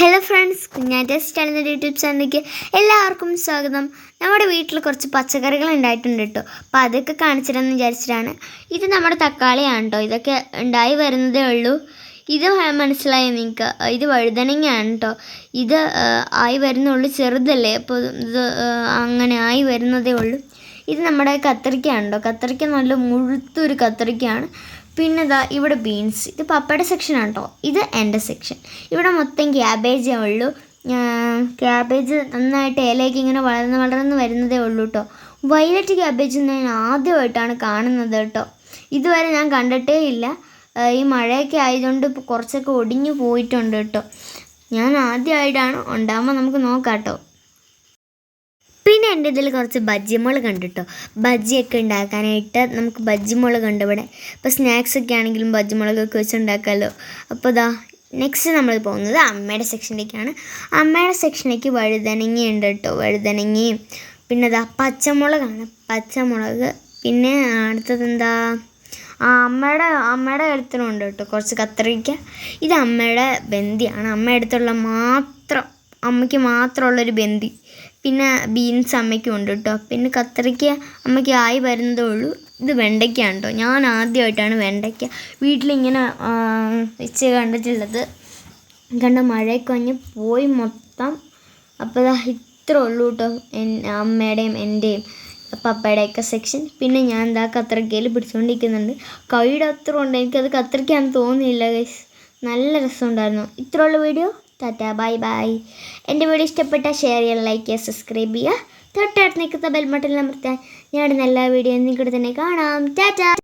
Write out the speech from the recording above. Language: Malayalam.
Hello friends Kunjatta channel YouTube ചാനലിലേക്ക് എല്ലാവർക്കും സ്വാഗതം. നമ്മുടെ വീട്ടിൽ കുറച്ച് പച്ചക്കറികൾ ഉണ്ടായിട്ടുണ്ട് കേട്ടോ. അപ്പോൾ അതൊക്കെ കാണിച്ചിട്ടെന്ന് വിചാരിച്ചിട്ടാണ്. ഇത് നമ്മുടെ തക്കാളിയാണ് കേട്ടോ. ഇതൊക്കെ ഉണ്ടായി വരുന്നതേ ഉള്ളൂ. ഇത് മനസ്സിലായി നിങ്ങൾക്ക്? ഇത് വഴുതനങ്ങയാണ് കേട്ടോ. ഇത് ആയി വരുന്നുള്ളൂ ചെറുതല്ലേ? അപ്പോൾ ഇത് അങ്ങനെ ആയി വരുന്നതേ ഉള്ളൂ. ഇത് നമ്മുടെ കത്തിരിക്കയാണ് കേട്ടോ. കത്തിരിക്ക നല്ല മുഴുത്തൊരു കത്തിരിക്കയാണ് പിന്നെ ഇതാ ഇവിടെ ബീൻസ് ഇത് പപ്പയുടെ സെക്ഷനാണ് കേട്ടോ ഇത് എന്റെ സെക്ഷൻ ഇവിടെ മൊത്തം ക്യാബേജേ ഉള്ളൂ. ക്യാബേജ് നന്നായിട്ട് ഇലയൊക്കെ ഇങ്ങനെ വളർന്ന് വളർന്ന് വരുന്നതേ ഉള്ളൂ കേട്ടോ വയലറ്റ് ക്യാബേജ് ഞാൻ ആദ്യമായിട്ടാണ് കാണുന്നത് കേട്ടോ ഇതുവരെ ഞാൻ കണ്ടിട്ടേ ഇല്ല. ഈ മഴയൊക്കെ ആയതുകൊണ്ട് കുറച്ചൊക്കെ ഒടിഞ്ഞു പോയിട്ടുണ്ട് കേട്ടോ ഞാൻ ആദ്യമായിട്ടാണ് ഉണ്ടാകുമ്പോൾ നമുക്ക് നോക്കാം കേട്ടോ പിന്നെ എന്റെ ഇതിൽ കുറച്ച് ബജ്ജിമുളക് ഉണ്ട് കേട്ടോ ബജ്ജിയൊക്കെ ഉണ്ടാക്കാനായിട്ട് നമുക്ക് ബജ്ജിമുളക് ഉണ്ട് ഇവിടെ. ഇപ്പോൾ സ്നാക്സ് ഒക്കെ ആണെങ്കിലും ബജ്ജിമുളകൊക്കെ വെച്ച് ഉണ്ടാക്കാമല്ലോ അപ്പോൾ ഇതാ നെക്സ്റ്റ് നമ്മൾ പോകുന്നത് അമ്മയുടെ സെക്ഷനിലേക്കാണ് അമ്മയുടെ സെക്ഷനിലേക്ക് വഴുതനങ്ങ ഉണ്ട് കേട്ടോ വഴുതനങ്ങയും. പിന്നെ ഇതാ പച്ചമുളകാണ് പച്ചമുളക്. പിന്നെ അടുത്തത് എന്താ? ആ അമ്മയുടെ അമ്മയുടെ അടുത്തുണ്ട് കേട്ടോ കുറച്ച് കത്തിരിക്ക ഇത് അമ്മയുടെ ബന്ധിയാണ്. അമ്മയുടെ അടുത്തുള്ള മാത്രം അമ്മയ്ക്ക് മാത്രമുള്ളൊരു ബന്ദി പിന്നെ ബീൻസ് അമ്മയ്ക്കും ഉണ്ട് കേട്ടോ പിന്നെ കത്തിരിക്ക അമ്മയ്ക്ക് ആയി വരുന്നതേ ഉള്ളൂ. ഇത് വെണ്ടയ്ക്കാണ് കേട്ടോ ഞാൻ ആദ്യമായിട്ടാണ് വെണ്ടയ്ക്ക. വീട്ടിലിങ്ങനെ വെച്ച് കണ്ടിട്ടുള്ളത്. കണ്ട മഴയൊക്കെ പോയി മൊത്തം. അപ്പോൾ ഇതാ ഇത്ര ഉള്ളൂ കേട്ടോ അമ്മയുടെയും എന്റെയും പപ്പയുടെയൊക്കെ സെക്ഷൻ പിന്നെ ഞാൻ എന്താ കത്തിരിക്കയിൽ പിടിച്ചുകൊണ്ടിരിക്കുന്നുണ്ട് കൈയുടെ അത്ര ഉണ്ട്? എനിക്കത് കത്തിരിക്കാന്ന് തോന്നിയില്ല ഗൈസ് നല്ല രസമുണ്ടായിരുന്നു. ഇത്രയുള്ള വീഡിയോ ടാറ്റ ബൈ ബൈ. എന്റെ വീഡിയോ ഇഷ്ടപ്പെട്ടാൽ ഷെയർ ചെയ്യാൻ ലൈക്ക് ചെയ്യുക സബ്സ്ക്രൈബ് ചെയ്യുക. തൊട്ടടുത്ത് നിൽക്കുന്ന ബെൽബട്ടൺ അമർത്താൻ ഞാൻ എല്ലാ വീഡിയോയും നിങ്ങളുടെ തന്നെ കാണാം. ടാറ്റ.